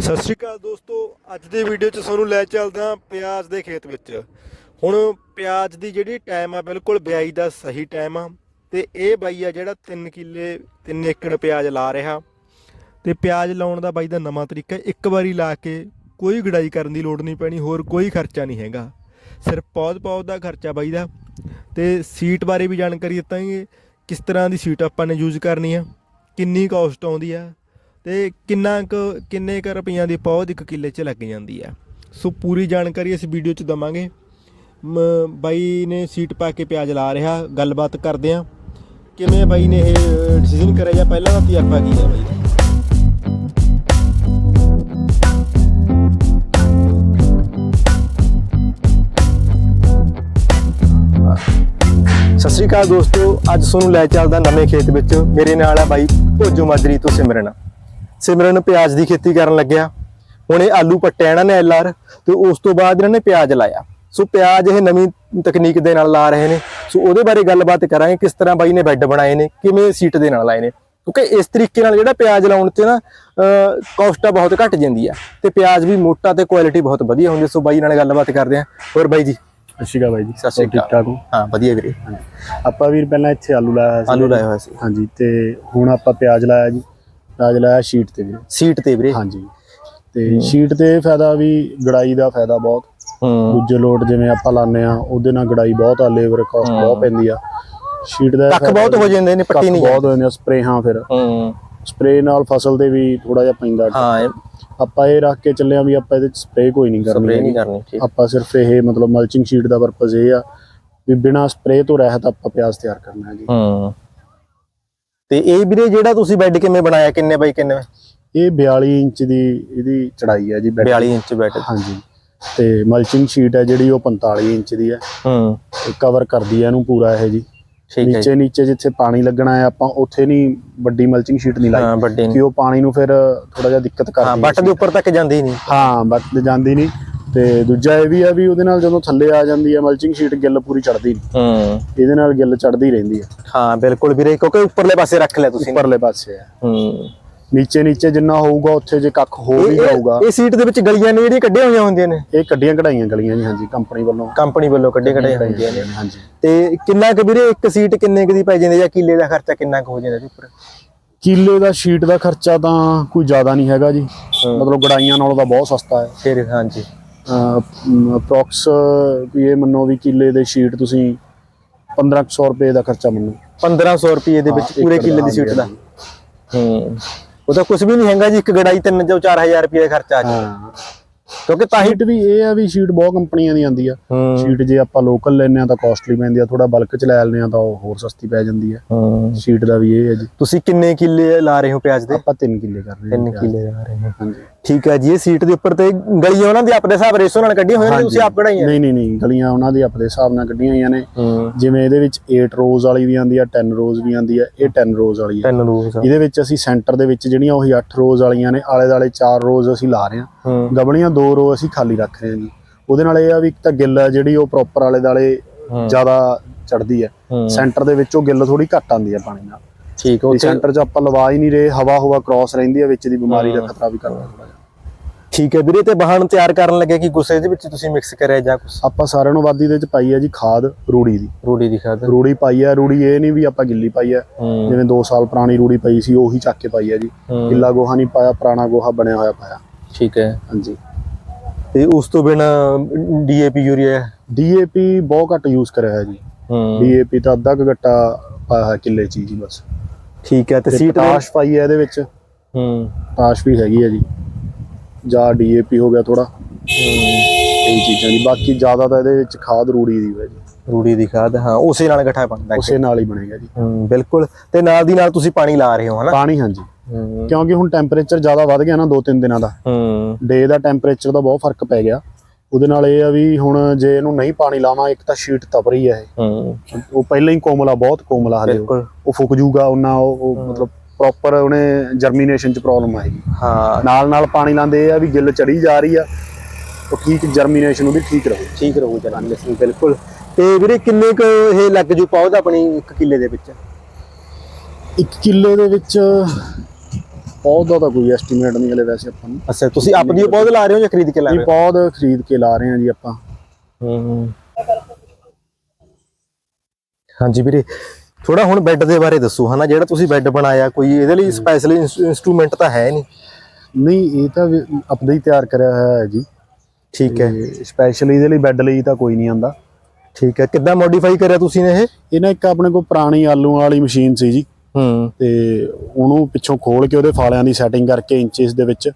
ਸਤਿ ਸ਼੍ਰੀ ਅਕਾਲ ਦੋਸਤੋ, ਅੱਜ ਦੀ ਵੀਡੀਓ 'ਚ ਤੁਹਾਨੂੰ ਲੈ ਚੱਲਦੇ ਹਾਂ ਪਿਆਜ਼ ਦੇ ਖੇਤ ਵਿੱਚ। ਹੁਣ ਪਿਆਜ਼ ਦੀ ਜਿਹੜੀ ਟਾਈਮ ਆ, ਬਿਲਕੁਲ ਬਿਆਈ ਦਾ ਸਹੀ ਟਾਈਮ ਆ। ਤੇ ਇਹ ਬਾਈ ਆ ਜਿਹੜਾ 3 ਕਿੱਲੇ 3 ਏਕੜ ਪਿਆਜ਼ ਲਾ ਰਿਹਾ। ਤੇ ਪਿਆਜ਼ ਲਾਉਣ ਦਾ ਬਾਈ ਦਾ ਨਵਾਂ ਤਰੀਕਾ ਇੱਕ ਵਾਰੀ ਲਾ ਕੇ ਕੋਈ ਗੜਾਈ ਕਰਨ ਦੀ ਲੋੜ ਨਹੀਂ ਪੈਣੀ, ਹੋਰ ਕੋਈ ਖਰਚਾ ਨਹੀਂ ਹੈਗਾ। ਸਿਰਫ ਪੌਦ ਪੌਦ ਦਾ ਖਰਚਾ ਬਾਈ ਦਾ। ਤੇ ਸੀਟ ਬਾਰੇ ਵੀ ਜਾਣਕਾਰੀ ਦਿੱਤਾਂਗੇ, ਕਿਸ ਤਰ੍ਹਾਂ ਦੀ ਸੀਟ ਆਪਾਂ ਨੇ ਯੂਜ਼ ਕਰਨੀ ਆ, ਕਿੰਨੀ ਕਾਸਟ ਆਉਂਦੀ ਆ ਤੇ ਕਿੰਨਾ ਕੁ, ਕਿੰਨੇ ਕੁ ਰੁਪਈਆਂ ਦੀ ਪੌਦ ਇੱਕ ਕਿੱਲੇ 'ਚ ਲੱਗ ਜਾਂਦੀ ਆ। ਸੋ ਪੂਰੀ ਜਾਣਕਾਰੀ ਇਸ ਵੀਡੀਓ 'ਚ ਦਵਾਂਗੇ। ਮ- ਬਾਈ ਨੇ ਸੀਟ ਪਾ ਕੇ ਪਿਆਜ਼ ਲਾ ਰਿਹਾ, ਗੱਲਬਾਤ ਕਰਦੇ ਆ। ਕਿਵੇਂ ਬਾਈ ਨੇ ਇਹ ਡਿਸੀਜਨ ਕਰਿਆ ਜਾਂ ਪਹਿਲਾਂ ਦਾ ਤਜਰਬਾ ਕੀ ਹੈ ਬਾਈ? ਸਤਿ ਸ਼੍ਰੀ ਅਕਾਲ ਦੋਸਤੋ, ਅੱਜ ਤੁਹਾਨੂੰ ਲੈ ਚੱਲਦਾ ਨਵੇਂ ਖੇਤ ਵਿੱਚ। ਮੇਰੇ ਨਾਲ ਹੈ ਬਾਈ ਭੋਜੋ ਮਾਜਰੀ ਤੋਂ ਸਿਮਰਨ ਸਿਮਰਨ ਪਿਆਜ਼ ਦੀ ਖੇਤੀ ਕਰਨ ਲੱਗਿਆ। ਹੁਣ ਇਹ ਆਲੂ ਪੱਟਿਆ ਇਹਨਾਂ ਨੇ ਐਲਆਰ ਤੇ ਉਸ ਤੋਂ ਬਾਅਦ ਇਹਨਾਂ ਨੇ ਪਿਆਜ਼ ਲਾਇਆ। ਸੋ ਪਿਆਜ਼ ਇਹ ਨਵੀਂ ਤਕਨੀਕ ਦੇ ਨਾਲ ਲਾ ਰਹੇ ਨੇ। ਸੋ ਉਹਦੇ ਬਾਰੇ ਗੱਲਬਾਤ ਕਰਾਂਗੇ ਕਿਸ ਤਰ੍ਹਾਂ ਬਾਈ ਨੇ ਬੈੱਡ ਬਣਾਏ ਨੇ ਕਿਵੇਂ ਸੀਟ ਦੇ ਨਾਲ ਲਾਏ ਨੇ। ਕਿਉਂਕਿ ਇਸ ਤਰੀਕੇ ਨਾਲ ਜਿਹੜਾ ਪਿਆਜ਼ ਲਾਉਣ ਤੇ ਨਾ ਕਾਸਟ ਬਹੁਤ ਘਟ ਜਾਂਦੀ ਆ ਤੇ ਪਿਆਜ਼ ਵੀ ਮੋਟਾ ਤੇ ਕੁਆਲਿਟੀ ਬਹੁਤ ਵਧੀਆ ਹੁੰਦੀ ਸੋ ਬਾਈ ਨਾਲ ਗੱਲਬਾਤ ਕਰਦੇ ਆਂ ਹੋਰ ਬਾਈ ਜੀ? ਸਤਿ ਸ਼੍ਰੀ ਅਕਾਲ ਬਾਈ ਜੀ। ਸਤਿ ਸ਼੍ਰੀ ਅਕਾਲ। ਠਾਕ ਹੋ? ਹਾਂ ਵਧੀਆ ਵੀਰੇ। ਆਪਾਂ ਵੀਰ ਪਹਿਲਾਂ ਇੱਥੇ ਆਲੂ ਲਾਇਆ ਹੋਇਆ ਸੀ। ਆਲੂ ਲਾਇਆ ਹੋਇਆ ਸੀ। ਹਾਂਜੀ ਤੇ ਹੁਣ ਆਪਾਂ ਪਿਆਜ਼ ਲਾਇਆ ਜੀ। ਪਿਆਜ਼ ਲਾਇਆ ਸ਼ੀਟ ਤੇ। ਵੀਰ ਸੀਟ ਤੇ ਵੀਰੇ? ਹਾਂਜੀ। ਤੇ ਸ਼ੀਟ ਤੇ ਫਾਇਦਾ ਵੀ ਗੜਾਈ ਦਾ ਫਾਇਦਾ ਬਹੁਤ। ਹੂੰ। ਦੂਜੇ ਲੋਟ ਜਿਵੇਂ ਆਪਾਂ ਲਾਉਂਦੇ ਆ ਉਹਦੇ ਨਾਲ ਗੜਾਈ ਬਹੁਤ ਆ ਲੇਬਰ ਕਾਸਟ ਬਹੁਤ ਪੈਂਦੀ ਆ। ਸ਼ੀਟ ਦਾ ਕੱਖ ਬਹੁਤ ਹੋ ਜਾਂਦੇ ਨੇ ਪੱਟੀ ਨਹੀਂ ਬਹੁਤ ਹੋ ਜਾਂਦੇ ਸਪਰੇਹਾਂ ਫਿਰ। ਹੂੰ। ਸਪਰੇ ਨਾਲ ਫਸਲ ਤੇ ਵੀ ਥੋੜਾ ਜਿਹਾ ਪੈਂਦਾ। ਹਾਂ ਇਹ ਆਪਾਂ ਇਹ ਰੱਖ ਕੇ ਚੱਲੇ ਆ ਵੀ ਆਪਾਂ ਇਹਦੇ ਚ ਸਪਰੇ ਕੋਈ ਨਹੀਂ ਕਰਨੀ ਸਪਰੇ ਨਹੀਂ। ਕਰਨੀ ਠੀਕ। ਆਪਾਂ ਸਿਰਫ ਇਹ ਮਤਲਬ ਮਲਚਿੰਗ ਸ਼ੀਟ ਦਾ ਪਰਪਸ ਇਹ ਆ ਵੀ ਬਿਨਾ ਸਪਰੇ ਤੋਂ ਰਹਿਤ ਆਪਾਂ ਪਿਆਜ਼ ਤਿਆਰ ਕਰਨਾ ਹੈ ਜੀ ਹੂੰ। ਤੇ ਇਹ ਵੀਰੇ ਜਿਹੜਾ ਤੁਸੀਂ ਬੈੱਡ ਕਿਵੇਂ ਬਣਾਇਆ? ਕਿੰਨੇ ਬਾਈ ਕਿੰਨੇ? ਇਹ 42 ਇੰਚ ਦੀ ਇਹਦੀ ਚੜਾਈ ਹੈ ਜੀ ਬੈੱਡ 42 ਇੰਚ ਬੈੱਡ ਹਾਂਜੀ। ਤੇ ਮਲਚਿੰਗ ਸ਼ੀਟ ਹੈ ਜਿਹੜੀ ਉਹ 45 ਇੰਚ ਦੀ ਹੈ। ਹੂੰ ਕਵਰ ਕਰਦੀ ਹੈ ਇਹਨੂੰ ਪੂਰਾ ਇਹ ਜੀ। ਠੀਕ ਹੈ ਜੀ। ਨੀਚੇ ਨੀਚੇ ਜਿੱਥੇ ਪਾਣੀ ਲੱਗਣਾ ਹੈ ਆਪਾਂ ਉੱਥੇ ਨਹੀਂ ਵੱਡੀ ਮਲਚਿੰਗ ਸ਼ੀਟ ਨਹੀਂ ਲਾਈ। ਕਿ ਉਹ ਪਾਣੀ ਨੂੰ ਫਿਰ ਥੋੜਾ ਜਿਹਾ ਦਿੱਕਤ ਕਰਦੀ ਹਾਂ ਹੈ ਬੱਟ ਦੇ ਉੱਪਰ ਤੱਕ ਜਾਂਦੀ ਨਹੀਂ। ਹਾਂ ਬੱਟ ਜਾਂਦੀ ਨਹੀਂ। ਤੇ ਦੂਜਾ ਇਹ ਵੀ ਆ ਵੀ ਉਹਦੇ ਨਾਲ ਜਦੋਂ ਥੱਲੇ ਆ ਜਾਂਦੀ ਹੈ ਮਲਚਿੰਗ ਸ਼ੀਟ ਗਿੱਲ ਪੂਰੀ ਚੜਦੀ ਨਹੀਂ ਹੂੰ। ਇਹਦੇ ਨਾਲ ਗਿੱਲ ਚੜਦੀ ਰਹਿੰਦੀ ਹੈ ਹਾਂ ਬਿਲਕੁਲ ਵੀਰੇ ਕਿਉਂਕਿ ਉੱਪਰਲੇ ਪਾਸੇ ਰੱਖ ਲਿਆ ਤੁਸੀਂ। ਉੱਪਰਲੇ ਪਾਸੇ ਹੈ ਹੂੰ। ਨੀਚੇ ਨੀਚੇ ਜਿੰਨਾ ਹੋਊਗਾ ਉੱਥੇ ਜੇ ਕੱਖ ਹੋ ਵੀ ਜਾਊਗਾ। ਇਹ ਸੀਟ ਦੇ ਵਿੱਚ ਗਲੀਆਂ ਨੇ ਜਿਹੜੀਆਂ ਕੱਢੀਆਂ ਹੋਈਆਂ ਹੁੰਦੀਆਂ ਨੇ? ਇਹ ਕੱਢੀਆਂ ਕਢਾਈਆਂ ਗਲੀਆਂ ਜੀ ਹਾਂਜੀ ਕੰਪਨੀ ਵੱਲੋਂ। ਕੰਪਨੀ ਵੱਲੋਂ ਕੱਢੀਆਂ ਕੱਢੀਆਂ ਹੁੰਦੀਆਂ ਨੇ। ਹਾਂਜੀ। ਤੇ ਕਿੰਨਾ ਕੁ ਵੀਰੇ ਇੱਕ ਸੀਟ ਕਿੰਨੇ ਕੁ ਦੀ ਪੈ ਜਾਂਦੀ ਜਾਂ ਕਿੱਲੇ ਦਾ ਖਰਚਾ ਕਿੰਨਾ ਕੁ ਹੋ ਜਾਂਦਾ ਇਹਦੇ ਉੱਪਰ? ਕਿੱਲੇ ਦਾ ਸ਼ੀਟ ਦਾ ਖਰਚਾ ਤਾਂ ਕੋਈ ਜ਼ਿਆਦਾ ਨਹੀਂ ਹੈਗਾ ਜੀ। ਮਤਲਬ ਗੜਾਈਆਂ ਨਾਲੋਂ ਤਾਂ ਬਹੁਤ ਸਸਤਾ ਹੈ। ਫਿਰ ਹਾਂਜੀ। ਅਪਰੋਕਸ ਇਹ ਮੰਨੋ ਵੀ ਕਿੱਲੇ ਦੇ ਸ਼ੀਟ ਤੁਸੀਂ 1500 ਰੁਪਏ ਦਾ ਖਰਚਾ ਮੰਨੋ। 1500 ਰੁਪਏ ਦੇ ਵਿੱਚ ਪੂਰੇ ਕਿੱਲੇ ਦੀ ਸੀਟ ਦਾ। ਹੂੰ। ਉਹ ਤਾਂ ਕੁਝ ਵੀ ਨਹੀਂ ਹੈਗਾ ਜੀ ਇੱਕ ਗੜਾਈ 3 ਜਾਂ 4000 ਰੁਪਏ ਦਾ ਖਰਚਾ ਆ ਜਾਂਦਾ ਕਿਉਂਕਿ ਤਾਂ ਹੀ ਸ਼ੀਟ ਵੀ ਇਹ ਆ ਵੀ ਸ਼ੀਟ ਬਹੁਤ ਕੰਪਨੀਆਂ ਦੀ ਆਉਂਦੀ ਆ। ਸ਼ੀਟ ਜੇ ਆਪਾਂ ਲੋਕਲ ਲੈਨੇ ਆ ਤਾਂ ਕਾਸਟਲੀ ਪੈਂਦੀ ਆ ਥੋੜਾ ਬਲਕ ਚ ਲੈ ਲੈਨੇ ਆ ਤਾਂ ਉਹ ਹੋਰ ਸਸਤੀ ਪੈ ਜਾਂਦੀ ਆ। ਸ਼ੀਟ ਦਾ ਵੀ ਇਹ ਹੈ ਜੀ। ਤੁਸੀਂ ਕਿੰਨੇ ਕਿੱਲੇ ਲਾ ਰਹੇ ਹੋ ਪਿਆਜ਼ ਦੇ? ਆਪਾਂ 3 ਕਿੱਲੇ ਕਰ ਰਹੇ ਹਾਂ 3 ਕਿੱਲੇ ਲਾ ਰਹੇ ਹੋ। ਹਾਂਜੀ। ਠੀਕ ਹੈ ਜੀ ਇਹ ਸੀਟ ਦੇ ਉੱਪਰ ਤੇ ਗਲੀਆਂ ਉਹਨਾਂ ਦੀ ਆਪਣੇ ਹਿਸਾਬ ਰੇਸੋ ਨਾਲ ਕੱਢੀਆਂ ਹੋਈਆਂ ਨੇ ਤੁਸੀਂ ਆਪ ਕਢਾਈਆਂ ਨਹੀਂ ਨਹੀਂ ਨਹੀਂ ਗਲੀਆਂ ਉਹਨਾਂ ਦੀ ਆਪਣੇ ਹਿਸਾਬ ਨਾਲ ਕੱਢੀਆਂ ਹੋਈਆਂ ਨੇ। ਜਿਵੇਂ ਇਹਦੇ ਵਿੱਚ 8 ਰੋਜ਼ ਵਾਲੀ ਵੀ ਆਉਂਦੀ ਆ 10 ਰੋਜ਼ ਵੀ ਆਉਂਦੀ ਆ ਇਹ 10 ਰੋਜ਼ ਵਾਲੀ ਆ। ਇਹਦੇ ਵਿੱਚ ਅਸੀਂ ਸੈਂਟਰ ਦੇ ਵਿੱਚ ਜਿਹੜੀਆਂ ਉਹੀ 8 ਰੋਜ਼ ਵਾਲੀਆਂ ਨੇ ਆਲੇ ਦਾਲੇ 4 ਰੋਜ਼ ਅਸੀਂ ਲਾ ਰਹੇ ਹਾਂ। ਗਬਣੀਆਂ 2 ਰੋ ਅਸੀਂ ਖਾਲੀ ਰੱਖ ਰਹੇ ਹਾਂ ਜੀ। ਉਹਦੇ ਨਾਲ ਇਹ ਆ ਵੀ ਇੱਕ ਤਾਂ ਗਿੱਲ ਆ ਜਿਹੜੀ ਉਹ ਪ੍ਰੋਪਰ ਆਲੇ ਦਾਲੇ। ਜ਼ਿਆਦਾ ਚੜਦੀ ਹੂੰ। ਸੈਂਟਰ ਦੇ ਵਿੱਚ ਉਹ ਗਿੱਲ ਥੋੜੀ ਘੱਟ ਆਉਂਦੀ ਹੈ ਪਾਣੀ ਨਾਲ। ਠੀਕ ਉੱਥੇ ਸੈਂਟਰ 'ਚ ਆਪਾਂ ਲਵਾ ਹੀ ਨਹੀਂ ਰਹੇ ਹਵਾ ਹਵਾ ਕ੍ਰਾਸ ਰਹਿੰਦੀ ਹੈ ਵਿੱਚ ਦੀ ਬਿਮਾਰੀ ਦਾ ਖਤਰਾ ਵੀ ਕਰਦਾ ਥੋੜਾ ਜਿਹਾ ਠੀਕ ਹੈ ਵੀਰੇ ਤੇ ਵਾਹਣ ਤਿਆਰ ਕਰਨ ਲੱਗੇ ਕਿ ਗੁੱਸੇ ਦੇ ਵਿੱਚ ਤੁਸੀਂ ਮਿਕਸ ਕਰਿਆ ਜਾਂ ਕੁਝ ਆਪਾਂ ਸਾਰਿਆਂ ਨੂੰ ਵਾਦੀ ਦੇ ਵਿੱਚ ਪਾਈ ਹੈ ਜੀ ਖਾਦ ਰੂੜੀ ਦੀ। ਰੂੜੀ ਦੀ ਖਾਦ। ਰੂੜੀ ਪਾਈ ਹੈ ਰੂੜੀ ਇਹ ਨਹੀਂ ਵੀ ਆਪਾਂ ਗਿੱਲੀ ਪਾਈ ਹੈ। ਹੂੰ। ਜਿਵੇਂ 2 ਸਾਲ ਪੁਰਾਣੀ ਰੂੜੀ ਪਈ ਸੀ ਉਹੀ ਚੱਕ ਕੇ ਪਾਈ ਹੈ ਜੀ। ਹੂੰ। ਗਿੱਲਾ ਗੋਹਾ ਨਹੀਂ ਪਾਇਆ ਪੁਰਾਣਾ ਗੋਹਾ ਬਣਿਆ ਹੋਇਆ ਪਾਇਆ। ਠੀਕ ਹੈ। ਹਾਂਜੀ। ਤੇ ਉਸ ਤੋਂ ਬਿਨਾ ਡੀਏਪੀ ਯੂਰੀਆ? ਡੀਏਪੀ ਬਹੁਤ ਘੱਟ ਯੂਜ਼ ਕਰਿਆ ਹੈ ਜੀ। ਹੂੰ। ਡੀਏਪੀ ਤਾਂ ਅੱਧਾ ਕੁ ਗੱਟਾ ਪਾਇਆ ਹੈ ਕਿੱਲੇ 'ਚ ਹੀ ਜੀ ਬਸ। ਠੀਕ ਹੈ ਤੇ ਸੀਟ ਪੋਟਾਸ਼ ਪਾਈ ਹੈ ਇਹਦੇ ਵਿੱਚ। ਹੂੰ। ਪੋਟਾਸ਼ ਵੀ ਹੈਗੀ ਹੈ ਜੀ। ਜਾਂ ਡੀਏਪੀ ਹੋ ਗਿਆ ਥੋੜਾ ਹੂੰ। ਇਹ ਚੀਜ਼ਾਂ ਦੀ ਬਾਕੀ ਜ਼ਿਆਦਾ ਤਾਂ ਇਹਦੇ ਵਿੱਚ ਖਾਦ ਰੂੜੀ ਦੀ ਹੈ ਜੀ। ਰੂੜੀ ਦੀ ਖਾਦ ਹਾਂ ਉਸੇ ਨਾਲ ਇਕੱਠਾ ਬਣਦਾ ਉਸੇ ਨਾਲ ਹੀ ਬਣੇਗਾ ਜੀ। ਹੂੰ ਬਿਲਕੁਲ। ਤੇ ਨਾਲ ਦੀ ਨਾਲ ਤੁਸੀਂ ਪਾਣੀ ਲਾ ਰਹੇ ਹੋ ਹਨਾ? ਪਾਣੀ ਹਾਂਜੀ। ਕਿਉਂਕਿ ਹੁਣ ਟੈਂਪਰੇਚਰ ਜ਼ਿਆਦਾ ਵੱਧ ਗਿਆ ਨਾ 2-3 ਦਿਨਾਂ ਦਾ। ਹੂੰ। ਡੇ ਦਾ ਟੈਂਪਰੇਚਰ ਦਾ ਬਹੁਤ ਫ਼ਰਕ ਪੈ ਗਿਆ। ਉਹਦੇ ਨਾਲ ਇਹ ਆ ਵੀ ਹੁਣ ਜੇ ਇਹਨੂੰ ਨਹੀਂ ਪਾਣੀ ਲਾਵਾਂ ਇੱਕ ਤਾਂ ਸ਼ੀਟ ਤਪ ਰਹੀ ਹੈ। ਇਹ ਉਹ ਪਹਿਲਾਂ ਹੀ ਕੋਮਲਾ ਬਹੁਤ ਕੋਮਲਾ ਹਲੇ ਉਹ। ਫੁੱਕ ਜੂਗਾ ਉਹਨਾਂ ਉਹ ਮਤਲਬ ਪ੍ਰੋਪਰ ਉਹਨੇ ਜਰਮੀਨੇਸ਼ਨ ਚ ਪ੍ਰੋਬਲਮ ਆਏਗੀ ਹਾਂ। ਨਾਲ ਨਾਲ ਪਾਣੀ ਲਾਉਂਦੇ ਆ ਵੀ ਗਿੱਲ ਚੜੀ ਜਾ ਰਹੀ ਆ ਉਹ ਠੀਕ ਜਰਮੀਨੇਸ਼ਨ ਉਹਦੀ ਠੀਕ ਰਹੂ। ਠੀਕ ਰਹੂ ਜਨਾਬ ਲਿਸਨ ਬਿਲਕੁਲ। ਤੇ ਵੀਰੇ ਕਿੰਨੇ ਕੁ ਇਹ ਲੱਗ ਜੂ ਪੌਦਾ ਆਪਣੀ ਇੱਕ ਕਿੱਲੇ ਦੇ ਵਿੱਚ? ਇੱਕ ਕਿੱਲੇ ਦੇ ਵਿੱਚ ਪੌਦ ਦਾ ਕੋਈ ਐਸਟੀਮੇਟ ਨਹੀਂ ਹਲੇ ਵੈਸੇ ਆਪਾਂ ਨੂੰ। ਅੱਛਾ ਤੁਸੀਂ ਆਪਣੀ ਉਹ ਪੌਦ ਲਾ ਰਹੇ ਹੋ ਜਾਂ ਖਰੀਦ ਕੇ ਲਾ ਇਹ ਰਹੇ ਹੋ? ਪੌਦ ਖਰੀਦ ਕੇ ਲਾ ਰਹੇ ਹਾਂ ਜੀ ਆਪਾਂ। ਹੂੰ ਹਾਂਜੀ ਵੀਰੇ ਥੋੜਾ ਹੁਣ ਬੈੱਡ ਦੇ ਬਾਰੇ ਦੱਸੋ ਹਨਾ? ਜਿਹੜਾ ਤੁਸੀਂ ਬੈੱਡ ਬਣਾਇਆ ਕੋਈ ਇਹਦੇ ਲਈ ਸਪੈਸ਼ਲ ਇਨਸਟਰੂਮੈਂਟ ਤਾਂ ਹੈ ਨਹੀਂ? ਨਹੀਂ ਇਹ ਤਾਂ ਵੀ ਆਪਦਾ ਹੀ ਤਿਆਰ ਕਰਿਆ ਹੋਇਆ ਹੈ ਜੀ। ਠੀਕ ਹੈ। ਸਪੈਸ਼ਲੀ ਇਹਦੇ ਲਈ ਬੈੱਡ ਲਈ ਤਾਂ ਕੋਈ ਨਹੀਂ ਆਂਦਾ ਠੀਕ ਹੈ ਕਿੱਦਾਂ ਮੋਡੀਫਾਈ ਕਰਿਆ ਤੁਸੀਂ ਨੇ ਇਹ? ਇਹ ਨਾ ਇੱਕ ਆਪਣੇ ਕੋਲ ਪੁਰਾਣੀ ਆਲੂਆਂ ਵਾਲੀ ਮਸ਼ੀਨ ਸੀ ਜੀ। ਤੇ ਉਹਨੂੰ ਪਿੱਛੋਂ ਖੋਲ ਕੇ ਉਹਦੇ ਫਾਲਿਆਂ ਦੀ ਸੈਟਿੰਗ ਕਰਕੇ ਇੰਚਸ ਦੇ ਵਿੱਚ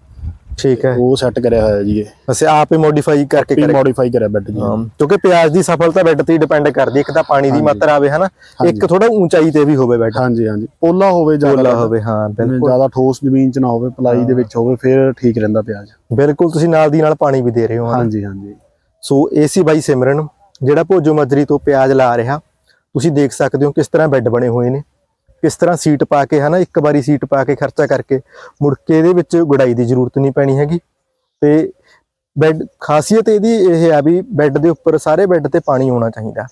ਠੀਕ ਹੈ। ਉਹ ਸੈੱਟ ਕਰਿਆ ਹੋਇਆ ਜੀ ਇਹ। ਅਸੀਂ ਆਪ ਹੀ ਮੋਡੀਫਾਈ ਕਰਕੇ ਪੀ ਕਰੇ ਮੋਡੀਫਾਈ ਕਰਿਆ ਬੈੱਡ ਜੀ। ਹਾਂ, ਕਿਉਂਕਿ ਪਿਆਜ਼ ਦੀ ਸਫਲਤਾ ਬੈੱਡ ਤੇ ਡਿਪੈਂਡ ਕਰਦੀ। ਇੱਕ ਤਾਂ ਪਾਣੀ ਦੀ। ਮਾਤਰਾ ਆਵੇ ਹਨਾ? ਇੱਕ ਥੋੜਾ ਉਚਾਈ ਤੇ ਵੀ ਹੋਵੇ ਬੈੱਡ ਹਾਂਜੀ ਹਾਂਜੀ। ਪੋਲਾ ਹੋਵੇ ਜ਼ਿਆਦਾ ਪੋਲਾ ਹੋਵੇ ਹਾਂ ਬਿਲਕੁਲ। ਜ਼ਿਆਦਾ ਠੋਸ ਜ਼ਮੀਨ 'ਚ ਨਾ ਹੋਵੇ ਪਲਾਈ ਦੇ ਵਿੱਚ ਹੋਵੇ ਫਿਰ ਠੀਕ ਰਹਿੰਦਾ ਪਿਆਜ਼। ਬਿਲਕੁਲ ਤੁਸੀਂ ਨਾਲ ਦੀ ਨਾਲ ਪਾਣੀ ਵੀ ਦੇ ਰਹੇ ਹੋ ਹਾਂਜੀ ਹਾਂਜੀ। ਸੋ ਏਸੀ ਬਾਈ ਸਿਮਰਨ ਜਿਹੜਾ ਭੋਜੋ ਮਜਰੀ ਤੋਂ ਪਿਆਜ਼ ਲਾ ਰਿਹਾ। ਤੁਸੀਂ ਦੇਖ ਸਕਦੇ ਹੋ ਕਿਸ ਤਰ੍ਹਾਂ ਬੈੱਡ ਬਣੇ ਹੋਏ ਨੇ। ਕਿਸ ਤਰ੍ਹਾਂ ਸੀਟ ਪਾ ਕੇ ਹਨਾ, ਇੱਕ ਵਾਰੀ ਸੀਟ ਪਾ ਕੇ ਖਰਚਾ ਕਰਕੇ ਮੁੜ ਕੇ ਇਹਦੇ ਵਿੱਚ ਗੁਡਾਈ ਦੀ ਜ਼ਰੂਰਤ ਨਹੀਂ ਪੈਣੀ ਹੈਗੀ। ਤੇ ਬੈੱਡ, ਖਾਸੀਅਤ ਇਹਦੀ ਇਹ ਆ ਵੀ ਬੈੱਡ ਦੇ ਉੱਪਰ ਸਾਰੇ ਬੈੱਡ ਤੇ ਪਾਣੀ ਹੋਣਾ ਚਾਹੀਦਾ।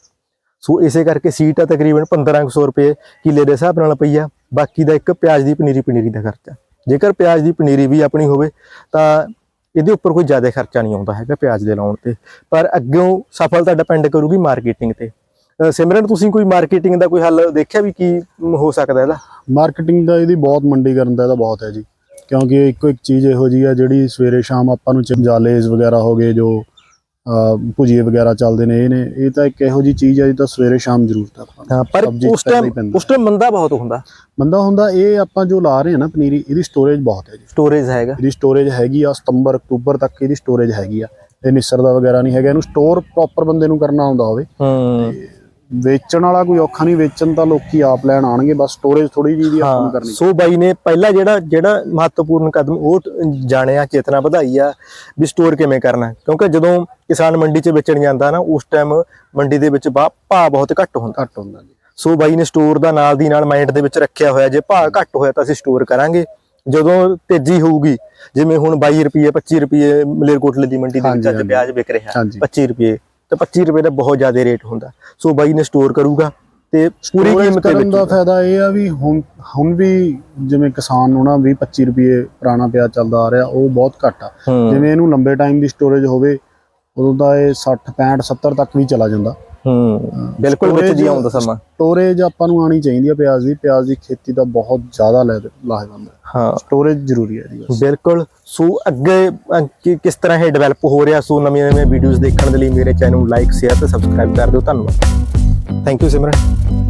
ਸੋ ਇਸੇ ਕਰਕੇ ਸੀਟ ਆ ਤਕਰੀਬਨ 1500 ਰੁਪਏ ਕਿੱਲੇ ਦੇ ਹਿਸਾਬ ਨਾਲ ਪਈ ਆ, ਬਾਕੀ ਦਾ ਇੱਕ ਪਿਆਜ਼ ਦੀ ਪਨੀਰੀ ਪਨੀਰੀ ਦਾ ਖਰਚਾ। ਜੇਕਰ ਪਿਆਜ਼ ਦੀ ਪਨੀਰੀ ਵੀ ਆਪਣੀ ਹੋਵੇ, ਤਾਂ ਇਹਦੇ ਉੱਪਰ ਕੋਈ ਜ਼ਿਆਦਾ ਖਰਚਾ ਨਹੀਂ ਆਉਂਦਾ ਹੈਗਾ ਪਿਆਜ਼ ਦੇ ਲਾਉਣ ਤੇ। ਪਰ ਅੱਗੋਂ ਸਫਲਤਾ ਡਿਪੈਂਡ ਕਰੂਗੀ ਮਾਰਕੀਟਿੰਗ ਤੇ। ਸਿਮਰਨ ਤੁਸੀਂ ਕੋਈ ਮਾਰਕੀਟਿੰਗ ਦਾ ਕੋਈ ਹੱਲ ਦੇਖਿਆ ਵੀ ਕੀ ਹੋ ਸਕਦਾ ਇਹਦਾ? ਮਾਰਕੀਟਿੰਗ ਦਾ ਇਹਦੀ ਬਹੁਤ ਮੰਡੀ ਕਰਨ ਦਾ ਇਹਦਾ ਬਹੁਤ ਹੈ ਜੀ। ਕਿਉਂਕਿ ਇੱਕੋ ਇੱਕ ਚੀਜ਼ ਇਹੋ ਜੀ ਆ ਜਿਹੜੀ ਸਵੇਰੇ ਸ਼ਾਮ ਆਪਾਂ ਨੂੰ ਜੰਜਾਲੇਜ਼ ਵਗੈਰਾ ਹੋ ਗਏ ਜੋ ਭੁਜੀਏ ਵਗੈਰਾ ਚੱਲਦੇ ਨੇ ਇਹ ਨੇ ਇਹ ਤਾਂ ਇੱਕ ਇਹੋ ਜੀ ਚੀਜ਼ ਹੈ ਜੀ ਤਾਂ ਸਵੇਰੇ ਸ਼ਾਮ ਜ਼ਰੂਰਤ ਆ ਆਪਾਂ। ਹਾਂ ਪਰ ਉਸ ਟਾਈਮ। ਉਸ ਟਾਈਮ ਮੰਦਾ ਬਹੁਤ ਹੁੰਦਾ। ਬੰਦਾ ਹੁੰਦਾ ਇਹ ਆਪਾਂ ਜੋ ਲਾ ਰਹੇ ਹਾਂ ਨਾ ਪਨੀਰੀ ਇਹਦੀ ਸਟੋਰੇਜ ਬਹੁਤ ਹੈ ਜੀ। ਸਟੋਰੇਜ ਹੈਗਾ। ਇਹਦੀ ਸਟੋਰੇਜ ਹੈਗੀ ਆ ਸਤੰਬਰ ਅਕਤੂਬਰ ਤੱਕ ਇਹਦੀ ਸਟੋਰੇਜ ਹੈਗੀ ਆ। ਇਹ ਨਿਸਰਦਾ ਵਗੈਰਾ ਨਹੀਂ ਹੈਗਾ ਇਹਨੂੰ ਸਟੋਰ ਪ੍ਰੋਪਰ ਬੰਦੇ ਨੂੰ ਕਰਨਾ ਆਉਂਦਾ ਹੋਵੇ। ਹੂੰ। ਵੇਚਣ ਵਾਲਾ ਕੋਈ ਔਖਾ ਨਹੀਂ ਵੇਚਣ ਤਾਂ ਲੋਕੀ ਆਪ ਲੈਣ ਆਣਗੇ ਬਸ ਸਟੋਰੇਜ ਥੋੜੀ ਜਿਹੀ ਦੀ ਆਪਾਂ ਨੂੰ ਕਰਨੀ। ਸੋ ਬਾਈ ਨੇ ਪਹਿਲਾ ਜਿਹੜਾ ਜਿਹੜਾ ਮਹੱਤਵਪੂਰਨ ਕਦਮ ਉਹ ਜਾਣਿਆ ਚੇਤਨਾ ਵਧਾਈ ਆ ਵੀ ਸਟੋਰ ਕਿਵੇਂ ਕਰਨਾ ਕਿਉਂਕਿ ਜਦੋਂ ਕਿਸਾਨ ਮੰਡੀ 'ਚ ਵੇਚਣ ਜਾਂਦਾ ਨਾ ਉਸ ਟਾਈਮ ਮੰਡੀ ਦੇ ਵਿੱਚ ਭਾਅ ਬਹੁਤ ਘੱਟ ਹੁੰਦਾ। ਘੱਟ ਹੁੰਦਾ ਜੀ। ਸੋ ਬਾਈ ਨੇ ਸਟੋਰ ਦਾ ਨਾਲ ਦੀ ਨਾਲ ਮਾਈਂਡ ਦੇ ਵਿੱਚ ਰੱਖਿਆ ਹੋਇਆ ਜੇ ਭਾਅ ਘੱਟ ਹੋਇਆ ਤਾਂ ਅਸੀਂ ਸਟੋਰ ਕਰਾਂਗੇ। ਜਦੋਂ ਤੇਜ਼ੀ ਹੋਊਗੀ ਜਿਵੇਂ ਹੁਣ 22 ਰੁਪਏ 25 ਰੁਪਏ ਮਲੇਰਕੋਟਲੇ ਦੀ ਮੰਡੀ ਦੇ ਵਿੱਚ ਅੱਜ। ਪਿਆਜ਼ ਵਿਕ ਰਿਹਾ ਹਾਂਜੀ। 25 ਰੁਪਏ ਤੇ 25 ਰੁਪਏ ਦਾ ਬਹੁਤ ਜ਼ਿਆਦਾ ਰੇਟ ਹੁੰਦਾ। ਸੋ ਬਾਈ ਨੇ ਸਟੋਰ ਕਰੂਗਾ ਤੇ ਪੂਰੀ ਕੀਮਤ ਤੇ ਕਰਨ ਦਾ ਫਾਇਦਾ ਇਹ ਆ ਵੀ ਹੁਣ ਹੁਣ ਵੀ ਜਿਵੇਂ ਕਿਸਾਨ ਨੂੰ ਨਾ 20 25 ਰੁਪਏ ਪੁਰਾਣਾ ਪਿਆਜ਼ ਚੱਲਦਾ ਆ ਰਿਹਾ ਉਹ ਬਹੁਤ ਘੱਟ ਆ। ਜਿਵੇਂ ਇਹਨੂੰ ਲੰਬੇ ਟਾਈਮ ਦੀ ਸਟੋਰੇਜ ਹੋਵੇ ਉਦੋਂ ਦਾ ਇਹ 60 65 70 ਤੱਕ ਵੀ ਚਲਾ ਜਾਂਦਾ। ਹੂੰ ਬਿਲਕੁਲ ਵਿੱਚ ਜੀ ਆਉਂਦਾ ਸਮਾਂ। ਸਟੋਰੇਜ ਆਪਾਂ ਨੂੰ ਆਣੀ ਚਾਹੀਦੀ ਆ ਪਿਆਜ਼ ਦੀ। ਪਿਆਜ਼ ਦੀ ਖੇਤੀ ਦਾ ਬਹੁਤ ਜ਼ਿਆਦਾ ਲਾਹੇਵੰਦ ਹੈ ਹਾਂ। ਸਟੋਰੇਜ ਜ਼ਰੂਰੀ ਹੈ ਜੀ ਬਿਲਕੁਲ। ਸੋ ਅੱਗੇ ਕਿਸ ਤਰ੍ਹਾਂ ਇਹ ਡਿਵੈਲਪ ਹੋ ਰਿਹਾ ਸੋ ਨਵੀਆਂ ਨਵੀਆਂ ਵੀਡੀਓਜ਼ ਦੇਖਣ ਦੇ ਲਈ ਮੇਰੇ ਚੈਨਲ ਨੂੰ ਲਾਈਕ ਸ਼ੇਅਰ ਤੇ ਸਬਸਕ੍ਰਾਈਬ ਕਰ ਦਿਓ। ਧੰਨਵਾਦ। Thank you Simran